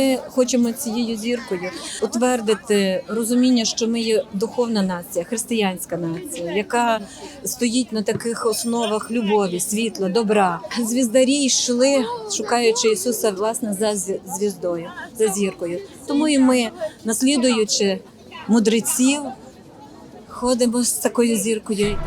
Ми хочемо цією зіркою утвердити розуміння, що ми є духовна нація, християнська нація, яка стоїть на таких основах любові, світла, добра. Звіздарі йшли, шукаючи Ісуса власне за звіздою, за зіркою. Тому і ми, наслідуючи мудреців, ходимо з такою зіркою.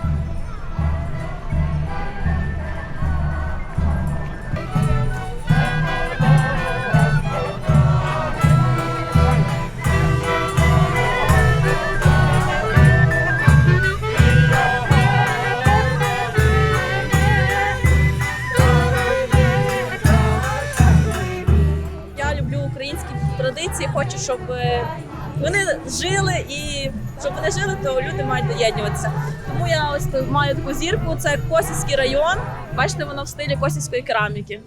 Українські традиції, хочу, щоб е, вони жили і щоб вони жили, то люди мають доєднуватися. Тому я ось маю таку зірку. Це Косівський район. Бачите, воно в стилі косівської кераміки.